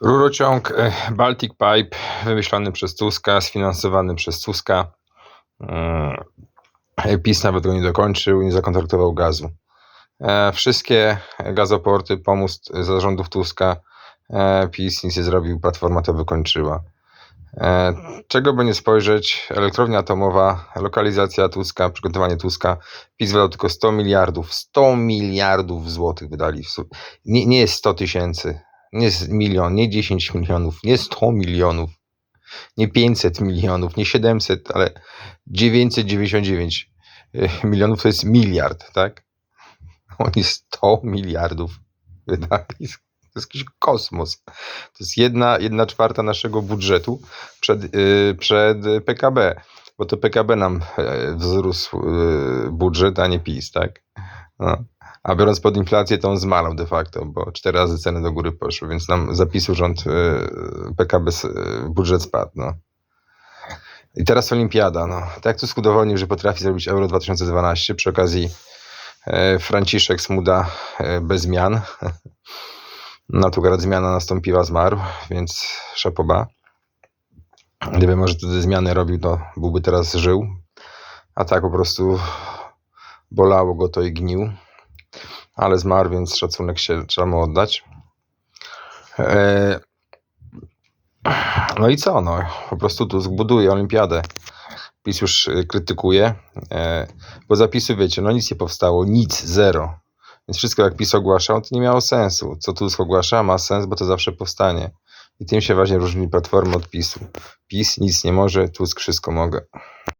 Rurociąg e, Baltic Pipe wymyślony przez Tuska, sfinansowany przez Tuska. E, PiS nawet go nie dokończył, nie zakontraktował gazu. E, Wszystkie gazoporty, pomóż zarządów Tuska, PiS nic nie zrobił, Platforma to wykończyła. Czego by nie spojrzeć, elektrownia atomowa, lokalizacja Tuska, przygotowanie Tuska, PiS wydał tylko 100 miliardów, 100 miliardów złotych wydali. Nie, nie jest 100 tysięcy, nie milion, nie 10 milionów, nie 100 milionów, nie 500 milionów, nie 700, ale 999 e, milionów to jest miliard, tak? Oni 100 miliardów wydali. To jest jakiś kosmos. To jest jedna, jedna czwarta naszego budżetu przed, yy, przed PKB, bo to PKB nam e, wzrósł budżet, a nie PiS, tak? No. A biorąc pod inflację, to on zmalał de facto, bo cztery razy ceny do góry poszły, więc nam zapisał rząd yy, PKB, yy, budżet spadł. No. I teraz olimpiada. No. Tak Tusk udowodnił, że potrafi zrobić Euro 2012 przy okazji e, Franciszek Smuda bez zmian. No tu zmiana nastąpiła, zmarł, więc szapoba. Gdyby może te zmiany robił, to byłby teraz żył. A tak po prostu bolało go to i gnił. Ale zmarł, więc szacunek się trzeba mu oddać. E, No i co? No, po prostu Tusk buduje olimpiadę. PiS już y, krytykuje, e, bo zapisy wiecie, no nic nie powstało, nic, zero. Więc wszystko jak PiS ogłaszał, to nie miało sensu. Co Tusk ogłasza, ma sens, bo to zawsze powstanie. I tym się właśnie różni Platforma od PiSu. PiS nic nie może, Tusk wszystko mogę.